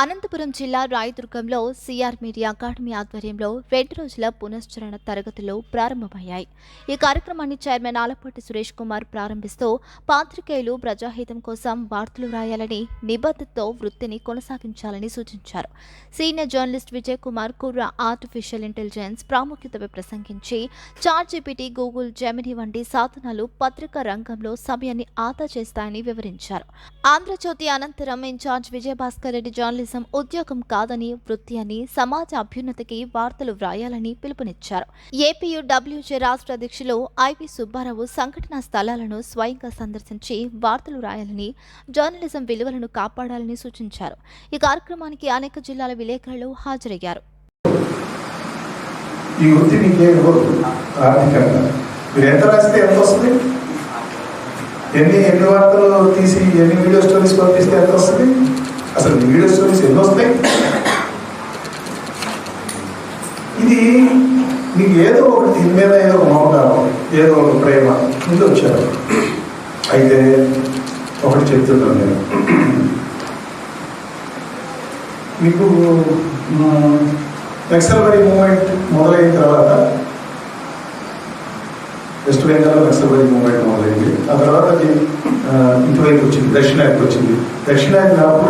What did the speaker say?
అనంతపురం జిల్లా రాయదుర్గంలో CR media academy ఆధ్వర్యంలో రెండు రోజుల పునశ్చరణ తరగతులు ప్రారంభమయ్యాయి. ఈ కార్యక్రమాన్ని చైర్మన్ ఆలపాటి సురేష్ కుమార్ ప్రారంభిస్తూ పాత్రికేయులు ప్రజాహితం కోసం వార్తలు రాయాలని నిబద్ధతతో వృత్తిని కొనసాగించాలని సూచించారు. Senior journalist Vijay Kumar Kurra artificial intelligence ప్రాముఖ్యతపై ప్రసంగించి చాట్ జీపీటీ గూగుల్ జెమిని వంటి సాధనాలు పత్రికా రంగంలో సమయాన్ని ఆదా చేస్తాయని వివరించారు. ఆంధ్రజ్యోతి అనంతరం ఇన్ఛార్జ్ విజయభాస్కర్ రెడ్డి జర్నలిస్ట్ కనీసం ఉద్యోగం కాదని వృత్తి అని సమాజ అభ్యున్నతికి వార్తలు వ్రాయాలని పిలుపునిచ్చారు. ఏపీయు డబ్ల్యూజే రాష్ట్ర అధ్యక్షులు ఐపి సుబ్బారావు సంఘటనా స్థలాలను స్వయంగా సందర్శించి వార్తలు రాయాలని జర్నలిజం విలువలను కాపాడాలని సూచించారు. ఈ కార్యక్రమానికి అనేక జిల్లాల విలేకరులు హాజరయ్యారు. ఈ వృత్తి మీకే ఇవ్వదు. మీరు ఎంత రాస్తే ఎంత వస్తుంది? ఎన్ని ఎన్ని వార్తలు తీసి ఎన్ని వీడియో స్టోరీస్ పంపిస్తే ఎంత వస్తుంది? అసలు వీడియో స్టోరీస్ వస్తాయి ఇది మీకు ఏదో ఒకటి దీని మీద ఏదో ఒక మమకారం ఏదో ఒక ప్రేమ ఇది వచ్చారు. అయితే ఒకటి చెప్తున్నాను నేను. మీకు నక్సల్బరీ మూమెంట్ మొదలైన తర్వాత వెస్ట్ బెంగాల్లో నక్సల్బరీ మూమెంట్ మొదలైంది. ఆ తర్వాత అది ఇటువైపు వచ్చింది దక్షిణానికి వచ్చింది. దక్షిణానికి రాకుండా